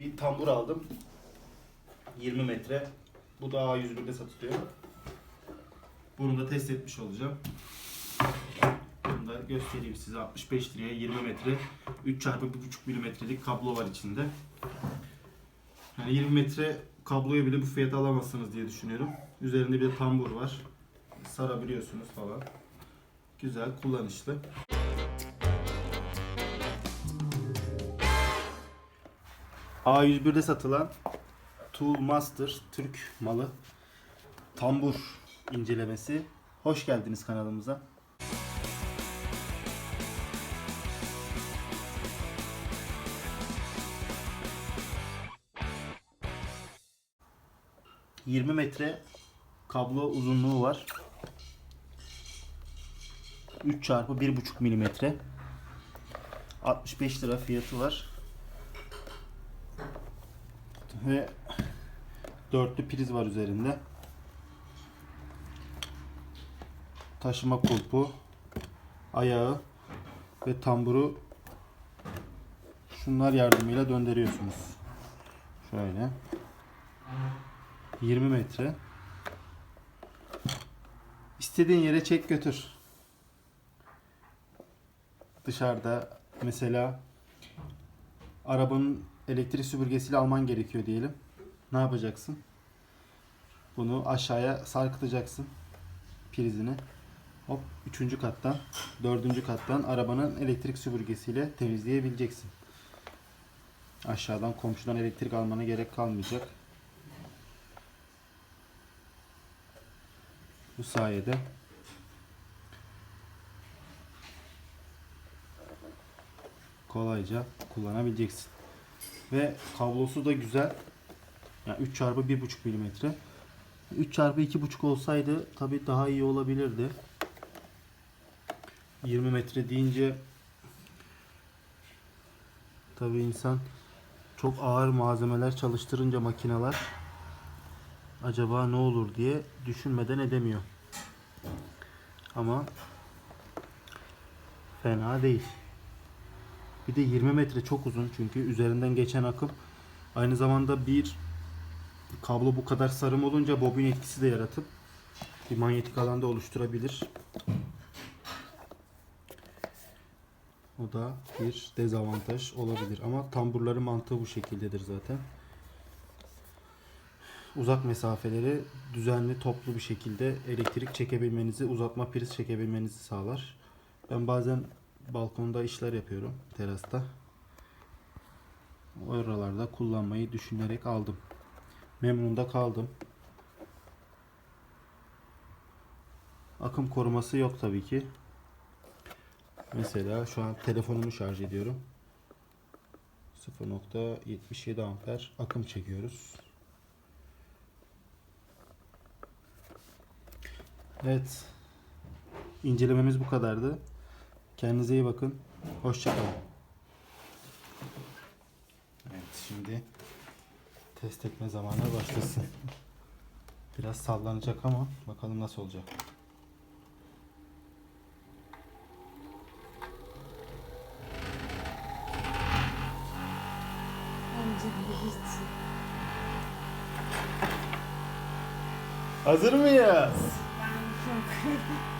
Bir tambur aldım. 20 metre. Bu da A101'de satılıyor. Bunu da test etmiş olacağım. Bunu da göstereyim size. 65 liraya 20 metre 3 çarpı 1.5 milimetrelik kablo var içinde. Yani 20 metre kabloyu bile bu fiyata alamazsınız diye düşünüyorum. Üzerinde bir de tambur var. Sarabiliyorsunuz falan. Güzel, kullanışlı. A101'de satılan Tool Master Türk malı tambur incelemesi. Hoş geldiniz kanalımıza. ...20 metre kablo uzunluğu var. 3 çarpı 1,5 milimetre. 65 lira fiyatı var. Ve dörtlü priz var üzerinde. Taşıma kulpu, ayağı ve tamburu şunlar yardımıyla döndürüyorsunuz. Şöyle. 20 metre. İstediğin yere çek götür. Dışarıda mesela arabanın elektrik süpürgesiyle alman gerekiyor diyelim. Ne yapacaksın? Bunu aşağıya sarkıtacaksın prizini. Hop üçüncü kattan, dördüncü kattan arabanın elektrik süpürgesiyle temizleyebileceksin. Aşağıdan komşudan elektrik almana gerek kalmayacak. Bu sayede kolayca kullanabileceksin. Ve kablosu da güzel. Yani 3 çarpı 1.5 milimetre. 3 çarpı 2.5 olsaydı tabi daha iyi olabilirdi. 20 metre deyince tabi insan çok ağır malzemeler çalıştırınca makineler acaba ne olur diye düşünmeden edemiyor. Ama fena değil. Bir de 20 metre çok uzun çünkü üzerinden geçen akım aynı zamanda bir kablo bu kadar sarım olunca bobin etkisi de yaratıp bir manyetik alanda oluşturabilir. O da bir dezavantaj olabilir ama tamburları mantığı bu şekildedir zaten. Uzak mesafeleri düzenli toplu bir şekilde elektrik çekebilmenizi, uzatma priz çekebilmenizi sağlar. Ben bazen balkonda işler yapıyorum terasta. Oralarda kullanmayı düşünerek aldım. Memnun da kaldım. Akım koruması yok tabii ki. Mesela şu an telefonumu şarj ediyorum. 0.77 amper akım çekiyoruz. Evet. İncelememiz bu kadardı. Kendinize iyi bakın. Hoşçakalın. Evet şimdi test etme zamanı başlasın. Biraz sallanacak ama bakalım nasıl olacak. Hazır mıyız? Ben çok